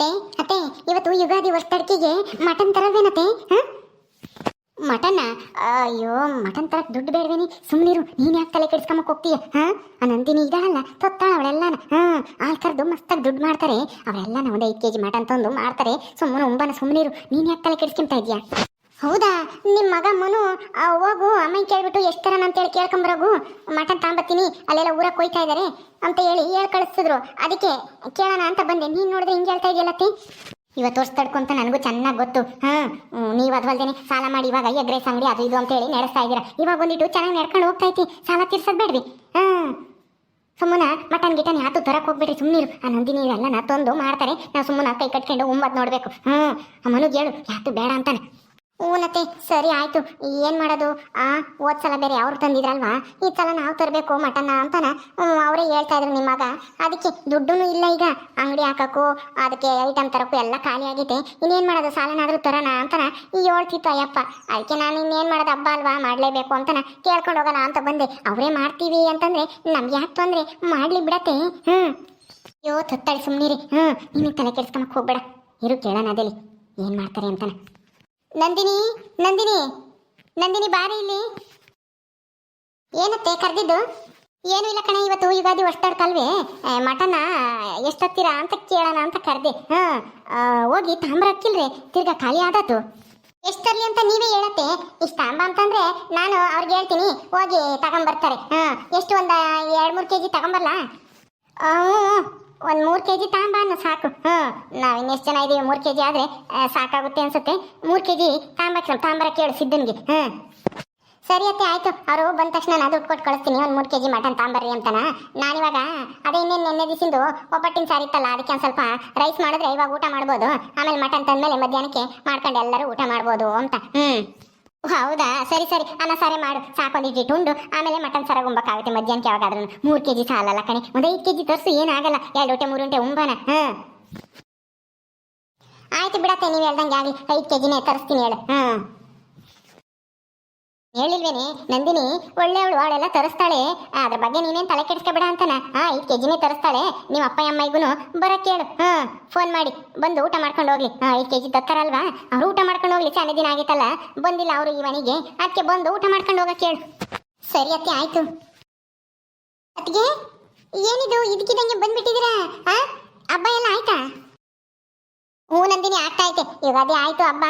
ಅತ್ತೆ ಅತ್ತೆ, ಇವತ್ತು ಯುಗಾದಿ ವರ್ಷದಡ್ಕಿಗೆ ಮಟನ್ ತರವೇನತ್ತೆ ಹ? ಮಟನ್ನ ಅಯ್ಯೋ, ಮಟನ್ ತರಕ್ ದುಡ್ಡು ಬೇಡವೇನಿ. ಸುಮ್ಮನಿರು ನೀನ್ ಯಾಕೆ ತಲೆ ಕೆಡ್ಸ್ಕೊಂಬಕ್ ಹೋಗ್ತೀಯ, ಹಾ? ಆ ನಂದಿನಿ ಇದಾಳಲ್ಲ ತೊತ್ತಾಳ ಅವಳೆಲ್ಲನ, ಹಾ? ಹಾಲ್ ಕರ್ದು ಮಸ್ತಾಗಿ ದುಡ್ಡು ಮಾಡ್ತಾರೆ. ಅವರೆಲ್ಲ ಒಂದು ಐದು ಕೆಜಿ ಮಟನ್ ತಂದು ಮಾಡ್ತಾರೆ. ಸುಮ್ಮನೆ ಉಂಬನ ಸುಮ್ಮನಿರು ನೀನ್ ಯಾಕೆ ತಲೆ ಕೆಡ್ಸ್ಕೊಂತ ಇದೆಯಾ ಹೌದಾ? ನಿಮ್ಮ ಮಗ ಮನು ಆ, ಹೋಗು ಅಮ್ಮನ ಕೇಳ್ಬಿಟ್ಟು ಎಷ್ಟು ಥರ ಅಂತೇಳಿ ಕೇಳ್ಕೊಂಬರೋಗು ಮಟನ್ ತಗೊಂಬತ್ತೀನಿ ಅಲ್ಲೆಲ್ಲ ಊರಕ್ಕೆ ಕೊಯ್ತಾ ಇದ್ದಾರೆ ಅಂತ ಹೇಳಿ ಹೇಳಿ ಕಳಿಸಿದ್ರು. ಅದಕ್ಕೆ ಕೇಳೋಣ ಅಂತ ಬಂದೆ. ನೀನು ನೋಡಿದ್ರೆ ಹಿಂಗೆ ಹೇಳ್ತಾ ಇದೆಯಲ್ಲತ್ತಿ ಇವತ್ತು ವರ್ಷ ತಡ್ಕೊಂತ ನನಗೂ ಚೆನ್ನಾಗಿ ಗೊತ್ತು. ಹಾಂ ನೀವು ಅದ್ವಲ್ದೇನೆ ಸಾಲ ಮಾಡಿ ಇವಾಗ ಅಯ್ಯ ಗ್ರೇಸ್ ಅಂಗಡಿ ಅದು ಇದು ಅಂತ ಹೇಳಿ ನಡೆಸ್ತಾ ಇದ್ದೀರಾ. ಇವಾಗ ಒಂದಿಟ್ಟು ಚೆನ್ನಾಗಿ ನಡ್ಕೊಂಡು ಹೋಗ್ತಾ ಐತಿ ಸಾಲ ತೀರ್ಸೋದು ಬೇಡ್ರಿ ಹಾ. ಸುಮ್ಮನ ಮಟನ್ ಗಿಟನ್ ಯಾತು ತರಕ್ ಸುಮ್ಮನೆ ಸುಮ್ಮನಿರು ಆ ನಂದಿನಿ ಎಲ್ಲ ನಾ ತಂದು ಮಾಡ್ತಾರೆ. ನಾವು ಸುಮ್ಮನ ಕೈ ಕಟ್ಕೊಂಡು ಉಂಬತ್ ನೋಡಬೇಕು. ಹ್ಞೂ ಮನುಗ್ ಹೇಳು ಯಾತು ಬೇಡ ಅಂತಾನೆ. ಹೂನತ್ತೆ ಸರಿ ಆಯ್ತು. ಏನ್ ಮಾಡೋದು? ಆ ಹೋದ್ ಸಲ ಬೇರೆ ಅವ್ರು ತಂದಿದ್ರಲ್ವಾ? ಈ ಸಲ ನಾವು ತರಬೇಕು ಮಟನ್ನ ಅಂತನ? ಅವರೇ ಹೇಳ್ತಾ ಇದ್ರು ನಿಮ್ಮ ಮಗ. ಅದಕ್ಕೆ ದುಡ್ಡು ಇಲ್ಲ ಈಗ. ಅಂಗಡಿ ಹಾಕಕ್ಕೂ, ಅದಕ್ಕೆ ಐಟಮ್ ತರಕ್ಕೂ ಎಲ್ಲ ಖಾಲಿ ಆಗೈತೆ. ಇನ್ನೇನ್ ಮಾಡೋದು? ಸಾಲನಾದ್ರೂ ತರೋಣ ಅಂತಾನ? ಈ ಹೇಳ್ತಿತ್ತು ಅಯ್ಯಪ್ಪ. ಅದಕ್ಕೆ ನಾನು ಇನ್ನೇನ್ ಮಾಡೋದು? ಹಬ್ಬ ಅಲ್ವಾ? ಮಾಡ್ಲೇಬೇಕು ಅಂತನ? ಕೇಳ್ಕೊಂಡು ಹೋಗೋಣ ಅಂತ ಬಂದೆ. ಅವರೇ ಮಾಡ್ತೀವಿ ಅಂತಂದ್ರೆ ನಮ್ಗೆ ಯಾಕೆ ತೊಂದ್ರೆ? ಮಾಡ್ಲಿ ಬಿಡತ್ತೆ. ಹ್ಮ್ ಅಯ್ಯೋ ತತ್ತಳಿ ಸುಮ್ಮನಿರಿ ಹ್ಮ್ ನಿಮಗೆ ತಲೆ ಕೆಡ್ಸ್ಕೊಂಬಕ್ ಹೋಗ್ಬೇಡ. ಇರು, ಕೇಳೋಣ ಅದೇಲಿ ಏನ್ ಮಾಡ್ತಾರೆ ಅಂತಾನ? ನಂದಿನಿ ನಂದಿನಿ ನಂದಿನಿ ಬಾರಿ ಇಲ್ಲಿ. ಏನತ್ತೆ ಕರೆದಿದ್ದು? ಏನು ಇಲ್ಲ ಕಣೆ, ಇವತ್ತು ಯುಗಾದಿ ಕಲ್ವೆ. ಮಟನ ಎಷ್ಟು ಹತ್ತಿರ ಅಂತ ಕೇಳೋಣ ಅಂತ ಕರೆದೆ. ಹಾಂ ಹೋಗಿ ತಾಮ್ರ ಹಾಕಿಲ್ರಿ, ತಿರ್ಗಾ ಖಾಲಿ ಆದತ್ತು ಎಷ್ಟು ತರ್ಲಿ ಅಂತ ನೀವೇ ಹೇಳತ್ತೆ? ಇಷ್ಟು ತಾಂಬ ಅಂತಂದ್ರೆ ನಾನು ಅವ್ರಿಗೆ ಹೇಳ್ತೀನಿ, ಹೋಗಿ ತಗೊಂಬರ್ತಾರೆ. ಹಾಂ, ಎಷ್ಟು ಒಂದು, ಎರಡು ಮೂರು ಕೆ ಜಿ ತಗೊಂಬರ್ಲಾ ಒಂದು ಮೂರು ಕೆ ಜಿ ತಾಂಬ ಅನ್ನ ಸಾಕು. ಹ್ಞೂ ನಾವು ಇನ್ನೆಷ್ಟು ಜನ ಇದ್ದೀವಿ ಮೂರು ಕೆ ಜಿ ಆದರೆ ಸಾಕಾಗುತ್ತೆ ಅನ್ಸುತ್ತೆ. ಮೂರು ಕೆ ಜಿ ತಾಂಬಕ್ಕೆ ತಾಂಬರ ಕೇಳು ಸಿದ್ಧನಿಗೆ. ಹ್ಞೂ ಸರಿ ಅತ್ತೆ, ಆಯ್ತು. ಅವರು ಬಂದ ತಕ್ಷಣ ನಾನು ದುಡ್ಡು ಕೊಟ್ಟು ಕಳಿಸ್ತೀನಿ, ಒಂದು ಮೂರು ಕೆ ಜಿ ಮಟನ್ ತಾಂಬರ್ರಿ ಅಂತಾನ. ನಾನಿವಾಗ ಅದೇ ಇನ್ನೇನು ನೆನ್ನೆ ದಿವಸಿಂದು ಒಬ್ಬಟ್ಟಿನ ಸಾರಿ ಇತ್ತಲ್ಲ, ಅದಕ್ಕೆ ಒಂದು ಸ್ವಲ್ಪ ರೈಸ್ ಮಾಡಿದ್ರೆ ಇವಾಗ ಊಟ ಮಾಡ್ಬೋದು. ಆಮೇಲೆ ಮಟನ್ ತಂದಮೇಲೆ ಮಧ್ಯಾಹ್ನಕ್ಕೆ ಮಾಡ್ಕೊಂಡು ಎಲ್ಲರೂ ಊಟ ಮಾಡ್ಬೋದು ಅಂತ. ಹ್ಞೂ ಹೌದಾ? ಸರಿ ಸರಿ. ಅನ್ನ ಸಾರೆ, ಮಾಡು. ಸಾಕೊಂದಿಟ್ಟು ಉಂಡು ಆಮೇಲೆ ಮಟನ್ ಸರ ಉಂಬಕ್ಕಾಗುತ್ತೆ ಮಧ್ಯಾಹ್ನಕ್ಕೆ ಯಾವಾಗಾದ್ರೂ ಮೂರು ಕೆ ಜಿ ಸಾಲಲ್ಲ ಕಣೆ. ಒಂದು ಐದು ಕೆ ಜಿ ತರಿಸು ಏನಾಗಲ್ಲ ಎರಡು ಊಟ ಮೂರು ಉಂಟೆ ಉಂಬಾನ. ಹಾಂ. ಆಯ್ತು ಬಿಡತ್ತೆ, ನೀವು ಹೇಳ್ದಂಗೆ ಆಗಲಿ ಐದು ಕೆ ಜಿನೇ ತರಿಸ್ತೀನಿ ಹೇಳು. ಹಾಂ. ಹೇಳಿಲ್ವೇನೆ ನಂದಿನಿ, ಒಳ್ಳೆಯವಳು, ಅವಳೆಲ್ಲ ತರಿಸ್ತಾಳೆ. ಅದ್ರ ಬಗ್ಗೆ ನೀನೇನ್ ತಲೆ ಕೆಡಿಸ್ಕೊಬೇಡ ಅಂತಾನ? ಹಾ ಐದು ಕೆಜಿನೇ ತರಿಸ್ತಾಳೆ. ನಿಮ್ಮ ಅಪ್ಪ ಅಮ್ಮಯ್ಯಗೂ ಬರಕ್ ಕೇಳು. ಹಾ ಫೋನ್ ಮಾಡಿ. ಬಂದು ಊಟ ಮಾಡ್ಕೊಂಡು ಹೋಗ್ಲಿ. ಹಾ ಐದು ಕೆಜಿ ತತ್ತಾರಲ್ವಾ ಅವ್ರು ಊಟ ಮಾಡ್ಕೊಂಡು ಹೋಗ್ಲಿ. ಚಾನೆ ದಿನ ಆಗಿತ್ತಲ್ಲ. ಬಂದಿಲ್ಲ ಅವರು ಈ ಮನೆಗೆ. ಅದಕ್ಕೆ ಬಂದು ಊಟ ಮಾಡ್ಕೊಂಡು ಹೋಗಕ್ ಕೇಳು. ಸರಿ ಅತ್ತೆ, ಆಯ್ತು. ಅತ್ತಿಗೆ, ಏನಿದು? ಇದಕ್ಕಿದಂಗೆ ಬಂದ್ಬಿಟ್ಟಿದ್ದೀರಾ? ಹಾ ಹಬ್ಬ ಎಲ್ಲ ಆಯ್ತಾ? ಹ್ಞೂ ನಂದಿನಿ, ಆಗ್ತಾ ಐತೆ. ಈಗ ಅದೇ ಆಯ್ತು ಹಬ್ಬ.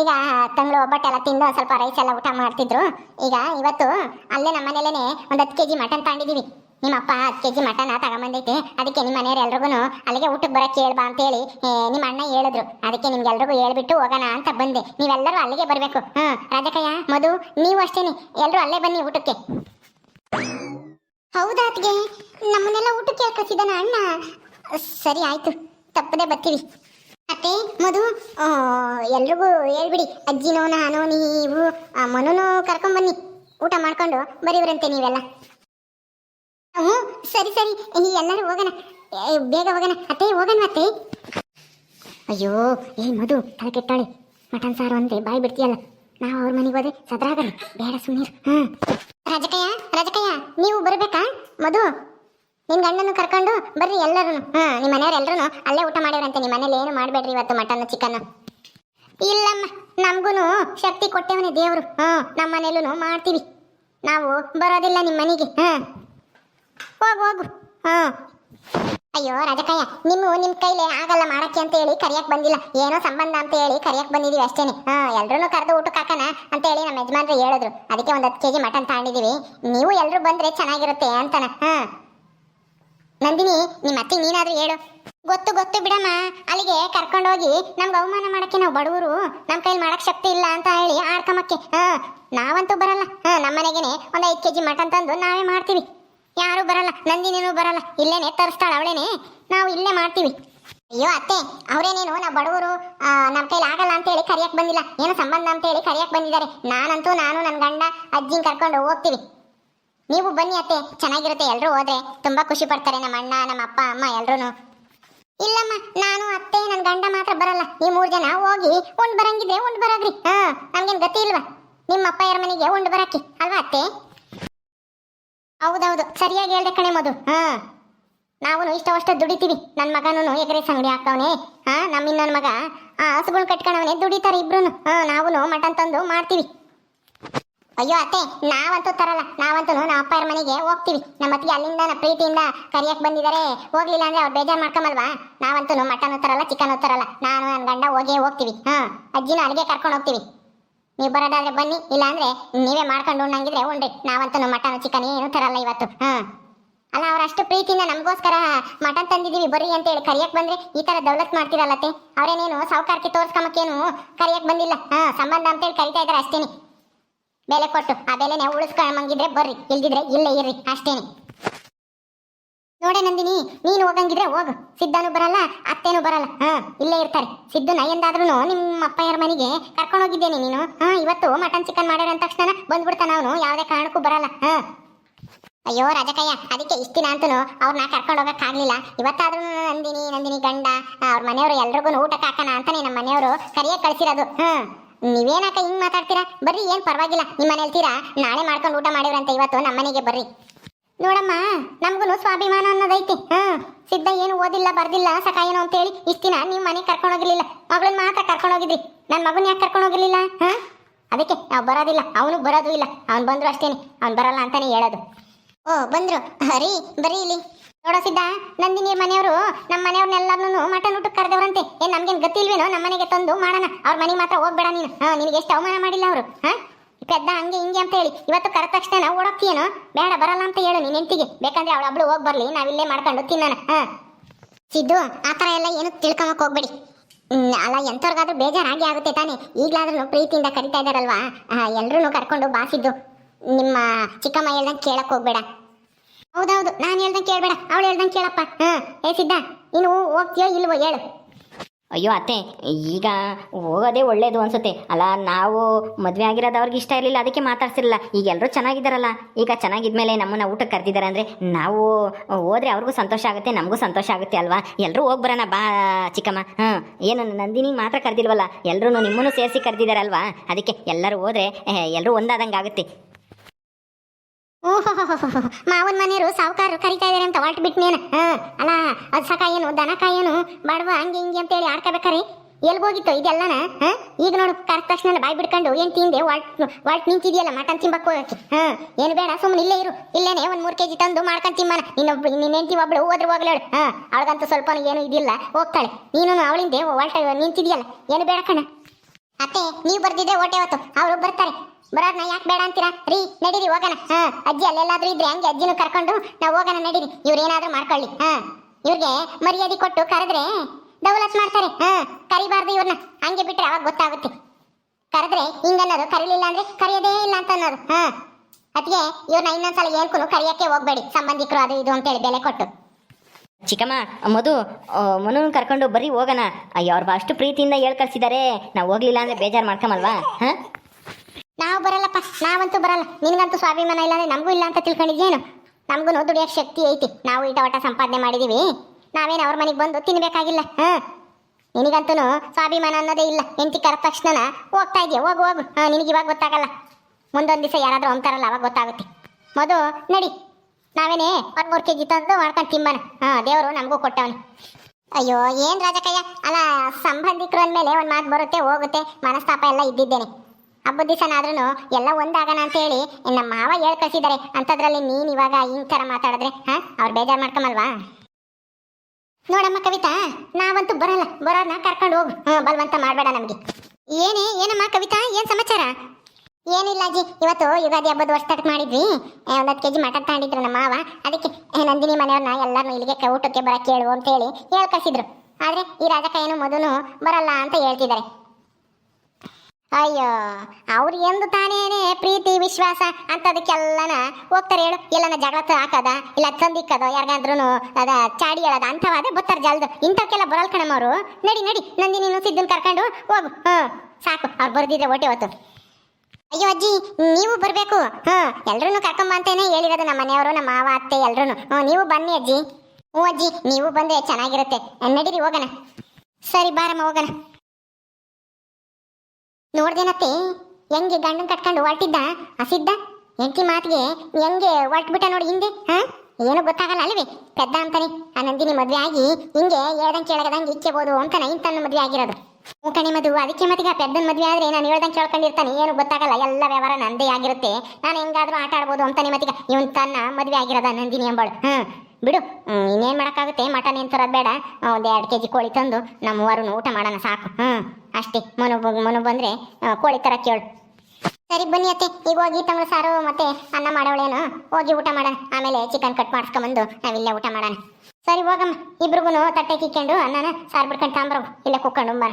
ಈಗ ತಂಗಳು ಒಬ್ಬಟ್ಟೆಲ್ಲ ತಿಂದು ಸ್ವಲ್ಪ ರೈಸ್ ಎಲ್ಲ ಊಟ ಮಾಡ್ತಿದ್ರು. ಈಗ ಇವತ್ತು ಅಲ್ಲೇ ನಮ್ಮ ಮನೇಲೇನೆ ಒಂದು ಹತ್ತು ಕೆ ಜಿ ಮಟನ್ ತಗೊಂಡಿದೀವಿ ನಿಮ್ಮಪ್ಪ ಹತ್ತು ಕೆ ಜಿ ಮಟನ್ ತಗೊಂಬಂದೈತೆ. ಅದಕ್ಕೆ ನಿಮ್ಮ ಮನೆಯವ್ರು ಎಲ್ರಿಗೂ ಅಲ್ಲಿಗೆ ಊಟಕ್ಕೆ ಬರೋಕ್ಕೆ ಹೇಳ್ಬಾ ಅಂತ ಹೇಳಿ ನಿಮ್ಮ ಅಣ್ಣ ಹೇಳಿದ್ರು. ಅದಕ್ಕೆ ನಿಮ್ಗೆಲ್ರಿಗೂ ಹೇಳ್ಬಿಟ್ಟು ಹೋಗೋಣ ಅಂತ ಬಂದೆ. ನೀವೆಲ್ಲರೂ ಅಲ್ಲಿಗೆ ಬರಬೇಕು. ಹ್ಞೂ ರಾಜಕಯ್ಯ, ಮಧು, ನೀವು ಅಷ್ಟೇನೆ. ಎಲ್ಲರೂ ಅಲ್ಲೇ ಬನ್ನಿ ಊಟಕ್ಕೆ. ಹೌದಾ ಅತ್ಗೆ ನಮ್ಮನ್ನೆಲ್ಲ ಊಟಕ್ಕೆ ಕಳಿಸಿದಾನ ಅಣ್ಣ? ಸರಿ, ಆಯ್ತು. ತಪ್ಪದೆ ಬರ್ತೀವಿ. ಅತ್ತೆ ಮಧು ಎಲ್ರಿಗೂ ಹೇಳ್ಬಿಡಿ ಅಜ್ಜಿನೋ ನಾನೋ ನೀವು ಆ, ಕರ್ಕೊಂಡ್ ಕರ್ಕೊಂಬನ್ನಿ ಊಟ ಮಾಡ್ಕೊಂಡು ಬರೀವ್ರಂತೆ ನೀವೆಲ್ಲ. ಹ್ಞೂ ಸರಿ ಸರಿ ಎಲ್ಲರೂ ಹೋಗೋಣ. ಬೇಗ ಹೋಗೋಣ. ಅತ್ತೆ ಹೋಗೋಣ ಮತ್ತೆ ಅಯ್ಯೋ ಏ ಮಧು ತಲೆ ಕೆಟ್ಟಾಳೆ. ಮಟನ್ ಸಾರು ಅಂತೆ ಬಾಯಿ ಬಿಡ್ತೀಯಲ್ಲ. ನಾವು ಅವ್ರ ಮನೆಗೆ ಹೋದ್ರೆ ಸದ್ರಾಗಲ್ಲ. ಬೇಡ ಸುಮ್ಮನೆ ಹ್ಞೂ ರಾಜಕಯ್ಯ ರಾಜಕಯ್ಯ ನೀವು ಬರಬೇಕಾ? ಮಧು ನಿನ್ ಗಂಡನ್ನು ಕರ್ಕೊಂಡು ಬರ್ರಿ ಎಲ್ಲರೂ ಹಾಂ ನಿಮ್ಮ ಮನೆಯವ್ರು ಎಲ್ಲರೂ ಅಲ್ಲೇ ಊಟ ಮಾಡಿವ್ರಂತೆ ನಿಮ್ಮ ಮನೇಲಿ ಏನು ಮಾಡಬೇಡ್ರಿ ಇವತ್ತು ಮಟನ್ ಚಿಕನ್ ಇಲ್ಲಮ್ಮ, ನಮಗೂನು ಶಕ್ತಿ ಕೊಟ್ಟೇವನೇ ದೇವರು. ಹಾ ನಮ್ಮ ಮನೇಲೂ ಮಾಡ್ತೀವಿ. ನಾವು ಬರೋದಿಲ್ಲ ನಿಮ್ಮ ಮನೆಗೆ. ಹಾಂ. ಹೋಗು ಹೋಗು. ಹಾಂ. ಅಯ್ಯೋ, ರಾಜಕಯ್ಯ, ನಿಮ್ಮ ನಿಮ್ಮ ಕೈಲಿ ಆಗಲ್ಲ ಮಾಡಕ್ಕೆ ಅಂತ ಹೇಳಿ ಕರಿಯಕ್ಕೆ ಬಂದಿಲ್ಲ. ಏನೋ ಸಂಬಂಧ ಅಂತ ಹೇಳಿ ಕರಿಯಕ್ ಬಂದಿದೀವಿ ಅಷ್ಟೇನೆ. ಹಾ ಎಲ್ರೂ ಕರೆದು ಊಟಕ್ಕೆ ಹಾಕೋಣ ಅಂತ ಹೇಳಿ ನಮ್ಮ ಯಜಮಾನ್ರು ಹೇಳಿದ್ರು. ಅದಕ್ಕೆ ಒಂದು ಹತ್ತು ಕೆಜಿ ಮಟನ್ ತಗೊಂಡಿದ್ದೀವಿ ನೀವು ಎಲ್ಲರೂ ಬಂದ್ರೆ ಚೆನ್ನಾಗಿರುತ್ತೆ ಅಂತಾನ. ಹಾ. ನಂದಿನಿ ನಿಮ್ಮ ಅತ್ತೆ ನೀನಾದ್ರೂ ಹೇಳು. ಗೊತ್ತು ಗೊತ್ತು ಬಿಡಮ್ಮ. ಅಲ್ಲಿಗೆ ಕರ್ಕೊಂಡೋಗಿ ನಮ್ಗೆ ಅವಮಾನ ಮಾಡಕ್ಕೆ ನಾವು ಬಡವರು. ನಮ್ಮ ಕೈಲಿ ಮಾಡಕ್ಕೆ ಶಕ್ತಿ ಇಲ್ಲ ಅಂತ ಹೇಳಿ ಆಡ್ಕಮಕ್ಕೆ. ಹಾ, ನಾವಂತೂ ಬರಲ್ಲ. ಹಾ, ನಮ್ಮ ಮನೆಗೇನೆ ಒಂದು ಐದು ಕೆಜಿ ಮಟನ್ ತಂದು ನಾವೇ ಮಾಡ್ತೀವಿ. ಯಾರು ಬರಲ್ಲ, ನಂದಿನಿನೂ ಬರಲ್ಲ. ಇಲ್ಲೇನೆ ತರಿಸ್ತಾಳೆ ಅವಳೇನೆ. ನಾವು ಇಲ್ಲೇ ಮಾಡ್ತೀವಿ. ಅಯ್ಯೋ ಅತ್ತೆ ಅವರೇನೇನು ನಾವು ಬಡವರು. ನಮ್ಮ ಕೈಲಿ ಆಗಲ್ಲ ಅಂತ ಹೇಳಿ ಕರಿಯಕ್ಕೆ ಬಂದಿಲ್ಲ. ಏನೋ ಸಂಬಂಧ ಅಂತ ಹೇಳಿ ಕರಿಯಕ್ಕೆ ಬಂದಿದ್ದಾರೆ. ನಾನಂತೂ, ನಾನು ನನ್ನ ಗಂಡ, ಅಜ್ಜಿನ ಕರ್ಕೊಂಡು ಹೋಗ್ತೀವಿ. ನೀವು ಬನ್ನಿ ಅತ್ತೆ, ಚೆನ್ನಾಗಿರುತ್ತೆ ಎಲ್ಲರೂ ಹೋದ್ರೆ. ತುಂಬಾ ಖುಷಿ ಪಡ್ತಾರೆ ನಮ್ಮ ಅಣ್ಣ, ನಮ್ಮ ಅಪ್ಪ, ಅಮ್ಮ ಎಲ್ಲರೂ ಇಲ್ಲಮ್ಮ, ನಾನು ಅತ್ತೆ ನನ್ನ ಗಂಡ ಮಾತ್ರ ಬರಲ್ಲ. ಈ ಮೂರು ಜನ ಹೋಗಿ ಉಂಡ್ ಬರಂಗಿದ್ರೆ ಉಂಡ್ ಬರಗ್ರಿ. ಹಾ, ನಮ್ಗೇನ್ ಗತಿ ಇಲ್ವಾ? ನಿಮ್ಮ ಅಪ್ಪ, ಯಾರ ಮನೆಗೆ ಉಂಡ್ ಬರಕ್ಕೆ? ಅಲ್ವಾ ಅತ್ತೆ? ಹೌದೌದು, ಸರಿಯಾಗಿ ಹೇಳ್ದೆ ಕಣೆ ಮದು ಹಾ. ನಾವು ಇಷ್ಟವಷ್ಟ ದುಡಿತೀವಿ. ನನ್ನ ಮಗನೂ ಎಗ್ರೆಸ್ ಅಂಗಡಿ ಹಾಕವನೆ ಹಾ ನಮ್ಮ ಇನ್ನೊಂದು ಮಗ ಆ ಹಸುಗಳು ಕಟ್ಕೊಂಡವನೆ ದುಡಿತಾರೆ ಇಬ್ರು ಹಾ ನಾವು ಮಟನ್ ತಂದು ಮಾಡ್ತೀವಿ. ಅಯ್ಯೋ ಅತ್ತೆ, ನಾವಂತೂ ತರಲ್ಲ. ನಾವಂತೂ ನಮ್ಮ ಅಪ್ಪರ ಮನೆಗೆ ಹೋಗ್ತೀವಿ. ನಮ್ಮ ಅತ್ತಿಗೆ ಅಲ್ಲಿಂದ ಪ್ರೀತಿಯಿಂದ ಕರಿಯಕ್ ಬಂದಿದ್ದಾರೆ ಹೋಗ್ಲಿಲ್ಲ ಅಂದ್ರೆ ಅವ್ರು ಬೇಜಾರು ಮಾಡ್ಕೊಂಬಲ್ವಾ? ನಾವಂತೂ ಮಟನ್ ತರಲ್ಲ, ಚಿಕನ್ ತರಲ್ಲ. ನಾನು ನನ್ನ ಗಂಡ ಹೋಗೇ ಹೋಗ್ತೀವಿ. ಹಾ, ಅಜ್ಜಿನ ಅಲ್ಲಿಗೆ ಕರ್ಕೊಂಡು ಹೋಗ್ತೀವಿ. ನೀವು ಬರೋದಾದ್ರೆ ಬನ್ನಿ ಇಲ್ಲ ಅಂದ್ರೆ ನೀವೇ ಮಾಡ್ಕೊಂಡು ಉಣ್ಣಂಗಿದ್ರೆ ಉಣ್ರಿ ನಾವಂತೂ ಮಟನ್ ಚಿಕನ್ ಏನು ತರಲ್ಲ ಇವತ್ತು. ಹಾ. ಅಲ್ಲ, ಅವ್ರ ಅಷ್ಟು ಪ್ರೀತಿಯಿಂದ ನಮಗೋಸ್ಕರ ಮಟನ್ ತಂದಿದ್ದೀವಿ ಬರ್ರಿ ಅಂತ ಹೇಳಿ ಕರಿಯಕ್ ಬಂದ್ರೆ ಈ ತರ ದೌಲತ್ ಮಾಡ್ತಿರಲ್ಲತ್ತೆ ಅವ್ರೇನೇನು ಸಾವುಕಾರಕ್ಕೆ ತೋರಿಸ್ಕೊಂಬಕ್ಕೇನು ಕರಿಯಕ್ ಬಂದಿಲ್ಲ. ಹಾ, ಸಂಬಂಧ ಅಂತ ಹೇಳಿ ಕರಿತಾ ಇದ್ದಾರೆ ಅಷ್ಟೇನೆ. ಬೆಲೆ ಕೊಟ್ಟು, ಆ ಬೆಲೆನೇ ಉಳಿಸ್ಕೊಂಬಂಗಿದ್ರೆ ಬರ್ರಿ, ಇಲ್ದಿದ್ರೆ ಇಲ್ಲೇ ಇರ್ರಿ, ಅಷ್ಟೇನೆ. ನೋಡೆ ನಂದಿನಿ, ನೀನು ಹೋಗಂಗಿದ್ರೆ ಹೋಗು. ಸಿದ್ಧನು ಬರಲ್ಲ, ಅತ್ತೇನು ಬರಲ್ಲ. ಹಾ, ಇಲ್ಲೇ ಇರ್ತಾರೆ. ಸಿದ್ಧನ ಎಂದಾದ್ರೂ ನಿಮ್ಮ ಅಪ್ಪಯ್ಯರ ಮನೆಗೆ ಕರ್ಕೊಂಡು ಹೋಗಿದ್ದೇನೆ ನೀನು. ಹಾ, ಇವತ್ತು ಮಟನ್ ಚಿಕನ್ ಮಾಡ್ಯಾರ ಅಂದ ತಕ್ಷಣ ಬಂದ್ಬಿಡ್ತಾನ ಅವನು, ಯಾವುದೇ ಕಾರಣಕ್ಕೂ ಬರಲ್ಲ. ಹಾ. ಅಯ್ಯೋ ರಾಜಕಯ್ಯ, ಅದಕ್ಕೆ ಇಷ್ಟಿನ ಅಂತೂ ಅವ್ರನ್ನ ಕರ್ಕೊಂಡು ಹೋಗಕ್ಕಾಗ್ಲಿಲ್ಲ. ಇವತ್ತಾದ್ರೂ ನಂದಿನಿ ನಂದಿನಿ ಗಂಡ, ಅವ್ರ ಮನೆಯವರು ಎಲ್ರಿಗೂ ಊಟಕ್ಕೆ ಹಾಕೋಣ ಅಂತಾನೆ ನಮ್ಮ ಮನೆಯವರು ಕರಿಯಕ್ಕೆ ಕಳ್ಸಿರೋದು. ಹ್ಮ್ ನೀವೇನಾಕ ಹಿಂಗ್ ಮಾತಾಡ್ತೀರಾ? ಬರ್ರಿ, ಏನ್ ಪರವಾಗಿಲ್ಲ. ನಿಮ್ಮ ಹೇಳ್ತೀರಾ ನಾಳೆ ಮಾಡ್ಕೊಂಡು ಊಟ ಮಾಡಿವ್ರಂತೆ ಇವತ್ತು ನಮ್ಮ ಮನೆಗೆ ಬರ್ರಿ. ನೋಡಮ್ಮ ನಮ್ಗೂ ಸ್ವಾಭಿಮಾನ ಅನ್ನೋದೈತಿ. ಹಾ, ಸಿದ್ಧ ಏನು ಓದಿಲ್ಲ, ಬರ್ದಿಲ್ಲ ಸಕ ಏನು ಅಂತೇಳಿ ಇಷ್ಟ ದಿನ ನೀವು ಮನೆಗೆ ಕರ್ಕೊಂಡು ಹೋಗಲಿಲ್ಲ ಮಗಳನ್ನ ಮಾತ್ರ ಕರ್ಕೊಂಡು ಹೋಗಿದ್ರಿ. ನನ್ನ ಮಗನ ಯಾಕೆ ಕರ್ಕೊಂಡು ಹೋಗಿರ್ಲಿಲ್ಲ? ಹಾ? ಅದಕ್ಕೆ ನಾವು ಬರೋದಿಲ್ಲ. ಅವನು ಬರೋದು ಇಲ್ಲ. ಅವ್ನು ಬಂದ್ರು ಅಷ್ಟೇನೆ. ಅವ್ನು ಬರಲ್ಲ ಅಂತಾನೆ ಹೇಳೋದು. ಓ, ಬಂದ್ರು. ಹರಿ ಬರೀ ಇಲ್ಲಿ. ನೋಡೋ ಸಿದ್ಧ ನಂದಿನಿ ಮನೆಯವರು ನಮ್ಮ ಮನೆಯವ್ರನ್ನೆಲ್ಲರನ್ನೂ ಮಟನ್ ಊಟಕ್ಕೆ ಕರೆದವ್ರಂತೆ. ಏನ್ ನಮ್ಗೇನ್ ಗೊತ್ತಿಲ್ವೇನೋ? ನಮ್ಮ ಮನೆಗೆ ತಂದು ಮಾಡೋಣ. ಅವ್ರ ಮನೆಗೆ ಮಾತ್ರ ಹೋಗ್ಬೇಡ ನೀನು. ಹಾ, ನಿನಗೆ ಎಷ್ಟು ಅವಮಾನ ಮಾಡಿಲ್ಲ ಅವರು, ಹಾ? ಪೆದ್ದ ಹಂಗೆ ಹಿಂಗೆ ಅಂತ ಹೇಳಿ. ಇವತ್ತು ಕರೆದ ತಕ್ಷಣ ಓಡೋಗ್ತೀಯೇನೋ ಬೇಡ, ಬರಲ್ಲ ಅಂತ ಹೇಳು ನೀನು ಹೆಂಡತಿಗೆ. ಬೇಕಂದ್ರೆ ಅವಳು ಒಬ್ಳು ಹೋಗಿ ಬರಲಿ ನಾವಿಲ್ಲೇ ಮಾಡ್ಕೊಂಡು ತಿನ್ನೋಣ, ಹಾ? ಸಿದ್ದು, ಆ ಥರ ಎಲ್ಲ ಏನು ತಿಳ್ಕೊಂಬಕ್ ಹೋಗ್ಬೇಡಿ. ಅಲ್ಲ, ಎಂಥವ್ರಿಗಾದ್ರೂ ಬೇಜಾರಾಗಿ ಆಗುತ್ತೆ ತಾನೇ. ಈಗಲಾದ್ರೂ ಪ್ರೀತಿಯಿಂದ ಕರಿತಾ ಇದ್ದಾರಲ್ವಾ? ಎಲ್ಲರೂ ಕರ್ಕೊಂಡು ಬಾಸಿದ್ದು ನಿಮ್ಮ ಚಿಕ್ಕಮ್ಮ ಹೇಳ್ದಂಗೆ ಕೇಳಕ್ಕೆ ಹೋಗ್ಬೇಡ. ಹೌದೌದು, ನಾನು ಹೇಳ್ದಂಗೆ ಕೇಳಬೇಡ, ಅವಳು ಹೇಳ್ದಂಗೆ ಕೇಳಪ್ಪ. ಹಾಂ, ಏ ಸಿದ್ಧ ನೀನು ಹೋಗ್ತೀಯೋ ಇಲ್ವೋ ಹೇಳು. ಅಯ್ಯೋ ಅತ್ತೆ, ಈಗ ಹೋಗೋದೇ ಒಳ್ಳೇದು ಅನ್ಸುತ್ತೆ. ಅಲ್ಲ, ನಾವು ಮದುವೆ ಆಗಿರೋದು ಅವ್ರಿಗೆ ಇಷ್ಟ ಇರಲಿಲ್ಲ, ಅದಕ್ಕೆ ಮಾತಾಡ್ಸಿರಲಿಲ್ಲ ಈಗ ಎಲ್ಲರೂ ಚೆನ್ನಾಗಿದ್ದಾರಲ್ಲ ಈಗ ಚೆನ್ನಾಗಿದ್ಮೇಲೆ ನಮ್ಮನ್ನು ಊಟಕ್ಕೆ ಕರೆದಿದ್ದಾರೆ ಅಂದರೆ ನಾವು ಹೋದ್ರೆ ಅವ್ರಿಗೂ ಸಂತೋಷ ಆಗುತ್ತೆ, ನಮಗೂ ಸಂತೋಷ ಆಗುತ್ತೆ ಅಲ್ವಾ? ಎಲ್ಲರೂ ಹೋಗಿ ಬರೋಣ, ಬಾ ಚಿಕ್ಕಮ್ಮ. ಹಾಂ, ಏನು, ನಂದಿನಿ ಮಾತ್ರ ಕರೆದಿಲ್ವಲ್ಲ? ಎಲ್ಲರೂ ನಿಮ್ಮನ್ನು ಸೇರಿಸಿ ಕರೆದಿದ್ದಾರಲ್ವಾ ಅದಕ್ಕೆ ಎಲ್ಲರೂ ಹೋದರೆ ಎಲ್ಲರೂ ಒಂದಾದಂಗೆ ಆಗುತ್ತೆ ಓಹೋ ಮಾವನ್ ಮನೆಯವರು ಸಾವುಕಾರರು ಕರಿತಾ ಇದಾರೆ ಅಂತ ಹೊರಟು ಬಿಟ್ನೇನ ಹಾ, ಅಲ್ಲ, ಅದ್ ಸಕಾಯೇನು ಏನು ದನಕ ಏನು, ಬಡವ, ಹಂಗೆ ಹಿಂಗೆ ಅಂತೇಳಿ ಆಡ್ಕೋಬೇಕಾರೆ? ಎಲ್ಗೋಗಿತ್ತು ಇದೆಲ್ಲನ? ಹಾ, ಈಗ ನೋಡು, ಕರೆದ ತಕ್ಷಣ ಬಾಯಿ ಬಿಡ್ಕೊಂಡು ಏನ್ ತಿಂದೆ? ಒಟ್ ಒಟ್ ನಿಂತಿದೆಯಲ್ಲ, ಮಟನ್ ತಿಂಬಕ್ ಹೋಗಕ್ಕೆ. ಹಾ, ಏನು ಬೇಡ ಸುಮ್ಮನೆ ಇಲ್ಲೇ ಇರು. ಇಲ್ಲೇನೆ ಒಂದ್ ಮೂರ್ ಕೆಜಿ ತಂದು ಮಾಡ್ಕೊಂಡ್ ತಿಮ್ಮನ. ನಿನ್ನೊಬ್ಬ, ನಿನ್ನ ಹೆಂಡತಿ ಒಬ್ಳು ಹೋದ್ರೆ ಹೋಗ್ಲೇಳು ಹ, ಅವಳಗಂತೂ ಸ್ವಲ್ಪ ಏನು ಇದಿಲ್ಲ. ಹೋಗ್ತಾಳೆ. ನೀನು ಅವಳಿಂದೆ? ಒಲ್ಟ ನಿಂತಿದೆಯಲ್ಲ? ಏನು ಬೇಡ ಕಣ. ಅತ್ತೆ, ನೀವು ಬರ್ದಿದ್ರೆ ಹೊಟ್ಟೆ ಅವರು ಬರ್ತಾರೆ. ಬರೋದ್ನ ಯಾಕೆ ಬೇಡ ಅಂತೀರಾ? ರೀ, ನಡೀರಿ, ಹೋಗೋಣ. ಹಾ, ಅಜ್ಜಿ ಅಲ್ಲೆಲ್ಲಾದ್ರೂ ಇದ್ರೆ ಹಂಗೆ ಅಜ್ಜಿನೂ ಕರ್ಕೊಂಡು ನಾವು ಹೋಗೋಣ, ನಡೀರಿ. ಇವ್ರು ಏನಾದ್ರೂ ಮಾಡ್ಕೊಳ್ಳಿ. ಹಾ, ಇವ್ರಿಗೆ ಮರ್ಯಾದೆ ಕೊಟ್ಟು ಕರೆದ್ರೆ ದೌಲತ್ ಮಾಡ್ತಾರೆ. ಹಾ, ಕರಿಬಾರ್ದು ಇವ್ರನ್ನ ಹಂಗೆ ಬಿಟ್ರೆ ಅವಾಗ ಗೊತ್ತಾಗುತ್ತೆ. ಕರೆದ್ರೆ ಹಿಂಗನ್ನೋದು ಕರೀಲಿಲ್ಲ ಅಂದ್ರೆ ಕರೆಯೋದೇ ಇಲ್ಲ ಅಂತ ಅನ್ನೋದು. ಹಾ ಅದಕ್ಕೆ ಇವ್ರನ್ನ ಇನ್ನೊಂದ್ಸಲ ಏನ್ಕೂ ಕರಿಯಕ್ಕೆ ಹೋಗ್ಬೇಡಿ. ಸಂಬಂಧಿಕರು ಅದು ಇದು ಅಂತೇಳಿ ಬೆಲೆ ಕೊಟ್ಟು. ಚಿಕ್ಕಮ್ಮ, ಮಧು ಮನು ಕರ್ಕೊಂಡು ಬರೀ ಹೋಗೋಣ. ಅಯ್ಯೋ, ಅವ್ರು ಅಷ್ಟು ಪ್ರೀತಿಯಿಂದ ಹೇಳ್ ಕಳ್ಸಿದ್ದಾರೆ ನಾವು ಹೋಗ್ಲಿಲ್ಲ ಅಂದ್ರೆ ಬೇಜಾರು ಮಾಡ್ಕೊಂಬಲ್ವಾ? ಹಾಂ? ನಾವು ಬರಲ್ಲಪ್ಪ, ನಾವಂತೂ ಬರಲ್ಲ. ನಿನಗಂತೂ ಸ್ವಾಭಿಮಾನ ಇಲ್ಲ ಅಂದ್ರೆ ನಮಗೂ ಇಲ್ಲ ಅಂತ ತಿಳ್ಕೊಂಡಿದ್ಯೇನು ನಮಗೂ ದುಡಿಯೋ ಶಕ್ತಿ ಐತಿ. ನಾವು ಈಟ ಒಟ ಸಂಪಾದನೆ ಮಾಡಿದೀವಿ. ನಾವೇನು ಅವ್ರ ಮನೆಗೆ ಬಂದು ತಿನ್ಬೇಕಾಗಿಲ್ಲ, ಹಾ? ನಿನಗಂತೂ ಸ್ವಾಭಿಮಾನ ಅನ್ನೋದೇ ಇಲ್ಲ. ಹೆಂಡತಿ ಕರೆದ ತಕ್ಷಣ ಹೋಗ್ತಾ ಇದೆಯಾ? ಹೋಗು ಹೋಗು. ಹಾಂ, ನಿನಗೆ ಇವಾಗ ಗೊತ್ತಾಗಲ್ಲ. ಮುಂದೊಂದು ದಿವಸ ಯಾರಾದರೂ ಅಂತಾರಲ್ಲ ಅವಾಗ ಗೊತ್ತಾಗುತ್ತೆ. ಮೊದಲು ನಡಿ. ನಾವೇನೇ ಒಂದು ಮೂರು ಕೆ ಜಿ ತಂದು ಮಾಡ್ಕೊಂಡು ತಿಮ್ಮನ ಹಾಂ, ದೇವರು ನಮಗೂ ಕೊಟ್ಟವನು. ಅಯ್ಯೋ, ಏನ್ ರಾಜಕಯ್ಯ? ಅಲ್ಲ, ಸಂಬಂಧಿಕರು ಅಂದಮೇಲೆ ಒಂದು ಮಾತು ಬರುತ್ತೆ, ಹೋಗುತ್ತೆ. ಮನಸ್ತಾಪ ಎಲ್ಲ ಇದ್ದಿದ್ದೇನೆ. ಹಬ್ಬದ ದಿವಸನಾದ್ರೂ ಎಲ್ಲ ಒಂದಾಗಣ ಅಂತ ಹೇಳಿ ನಮ್ಮ ಮಾವ ಹೇಳ್ ಕಳಿಸಿದ್ದಾರೆ. ಅಂಥದ್ರಲ್ಲಿ ನೀನ್ ಇವಾಗ ಹಿಂಗ್ ತರ ಮಾತಾಡಿದ್ರೆ, ಹಾಂ? ಅವ್ರು ಬೇಜಾರ್ ಮಾಡ್ಕೊಂಬಲ್ವಾ? ನೋಡಮ್ಮ ಕವಿತಾ, ನಾವಂತೂ ಬರಲ್ಲ. ಬರೋದನ್ನ ಕರ್ಕೊಂಡು ಹೋಗು. ಹ್ಞೂ ಮಾಡಬೇಡ ನಮಗೆ. ಏನೇ, ಏನಮ್ಮ ಕವಿತಾ, ಏನು ಸಮಾಚಾರ? ಏನಿಲ್ಲ ಅಜ್ಜಿ, ಇವತ್ತು ಯುಗಾದಿ ಹಬ್ಬದ ವರ್ಷಕ್ಕೆ ಮಾಡಿದ್ವಿ. ಒಂದು ಕೆಜಿ ಮಟನ್ ತಗೊಂಡಿದ್ರು ನಮ್ಮ ಮಾವ. ಅದಕ್ಕೆ ನಂದಿನಿ ಮನೆಯವ್ರನ್ನ ಎಲ್ಲರನ್ನೂ ಇಲ್ಲಿಗೆ ಕ- ಊಟಕ್ಕೆ ಬರೋಕ್ಕೆ ಹೇಳು ಅಂತ ಹೇಳಿ ಕಳ್ಸಿದ್ರು. ಆದ್ರೆ ಈ ಏನು ಮೊದಲು ಬರಲ್ಲ ಅಂತ ಹೇಳ್ತಿದ್ದಾರೆ. ಅಯ್ಯೋ, ಅವ್ರು ಎಂದು ತಾನೇನೆ ಪ್ರೀತಿ, ವಿಶ್ವಾಸ ಅಂತದಕ್ಕೆಲ್ಲನ ಹೋಗ್ತಾರೆ ಹೇಳು. ಎಲ್ಲನ ಜಗಳ ಹಾಕದ, ಇಲ್ಲ ತಂದಿಕ್ಕದ ಯಾರಿಗಾದ್ರೂ ಅದ ಚಾಡಿ ಹೇಳದ ಅಂಥವಾದ ಬತ್ತಾರ ಜಲ್ದು. ಇಂಥಕ್ಕೆಲ್ಲ ಬರಲ್ ಕಣಮ್ಮ ಅವರು ನಡಿ ನಡಿ ನಂದಿ ನೀನು ಸಿದ್ದನ್ ಕರ್ಕೊಂಡು ಹೋಗು. ಹ್ಞೂ ಸಾಕು, ಅವ್ರು ಬರ್ದಿದ್ರೆ ಹೊಟ್ಟೆ ಹೊತ್ತು. ಅಯ್ಯೋ ಅಜ್ಜಿ, ನೀವು ಬರಬೇಕು. ಹ್ಞೂ ಎಲ್ಲರೂ ಕರ್ಕೊಂಬ ಅಂತೇನೆ ಹೇಳಿರೋದು ನಮ್ಮ ಮನೆಯವರು, ನಮ್ಮ ಮಾವ, ಅತ್ತೆ ಎಲ್ಲರೂ ಹ್ಞೂ ನೀವು ಬನ್ನಿ ಅಜ್ಜಿ. ಹ್ಞೂ ಅಜ್ಜಿ, ನೀವು ಬಂದೆ ಚೆನ್ನಾಗಿರುತ್ತೆ. ನಡೀರಿ, ಹೋಗೋಣ. ಸರಿ, ಬಾರಮ್ಮ, ಹೋಗೋಣ. ನೋಡ್ದೇನತ್ತೆ? ಹೆಂಗೆ ಗಂಡನ್ ಕಟ್ಕೊಂಡು ಹೊರಟಿದ್ದ? ಹಸಿದ್ದ? ಎಂಟಿ ಮಾತಿಗೆ ಹೆಂಗೆ ಹೊರಟ್ಬಿಟ್ಟ ನೋಡಿ ಹಿಂದೆ ಏನು ಗೊತ್ತಾಗಲ್ಲ ಅಲ್ವೇ? ಪೆದ್ದ ಅಂತಾನೆ. ಆ ನಂದಿನಿ ಮದ್ವೆ ಆಗಿ ಹಿಂಗೆ ಹೇಳ್ದಂಗೆ ಕೇಳಗದಂಗೆ ಇಕ್ಕೆಬೋದು ಅಂತ ಇಂತನ ಮದುವೆ ಆಗಿರೋದು. ಕಣಿ ಕಣೆ ಅದಕ್ಕೆ ಮತ್ತೀಗ ಪೆದ್ದನ ಮದುವೆ ಆದ್ರೆ ನಾನು ಹೇಳ್ದಂಗೆ ಕೇಳ್ಕೊಂಡಿರ್ತಾನೆ. ಏನು ಗೊತ್ತಾಗಲ್ಲ, ಎಲ್ಲ ವ್ಯವಹಾರ ನಂದೇ ಆಗಿರುತ್ತೆ. ನಾನು ಹೆಂಗಾದ್ರೂ ಆಟ ಆಡ್ಬೋದು ಅಂತಾನೆ ಮತ್ತೀಗ. ಇವನ್ ತನ್ನ ಮದ್ವೆ ಆಗಿರೋದ ನಂದಿನಿ ಎಂಬಳು ಹ್ಮ್. ಬಿಡು. ಇನ್ನೇನು ಮಾಡೋಕ್ಕಾಗುತ್ತೆ? ಮಟನ್ ಏನು ತರೋದು ಬೇಡ. ಒಂದು ಎರಡು ಕೆಜಿ ಕೋಳಿ ತಂದು ನಮ್ಮ ಮೂವರು ಊಟ ಮಾಡೋಣ ಸಾಕು. ಹ್ಞೂ ಅಷ್ಟೇ. ಮನು ಮನು ಬಂದ್ರೆ ಕೋಳಿ ತರ ಕೇಳು. ಸರಿ, ಬನ್ನಿ ಅತ್ತೆ. ಈಗ ಹೋಗಿ ತಮ್ಮ ಸಾರು ಮತ್ತೆ ಅನ್ನ ಮಾಡೋಳೇನು? ಹೋಗಿ ಊಟ ಮಾಡೋಣ ಆಮೇಲೆ ಚಿಕನ್ ಕಟ್ ಮಾಡಿಸ್ಕೊಂಬಂದು ನಾವಿಲ್ಲೇ ಊಟ ಮಾಡೋಣ. ಸರಿ, ಹೋಗಮ್ಮ. ಇಬ್ರಿಗೂ ತಟ್ಟೆ ಕಿಕ್ಕೊಂಡು ಅನ್ನನ ಸಾರು ಬಿಡ್ಕೊಂಡು ತಾಂಬ್ರವು ಇಲ್ಲೇ ಕುಕ್ಕೊಂಡು ಬರ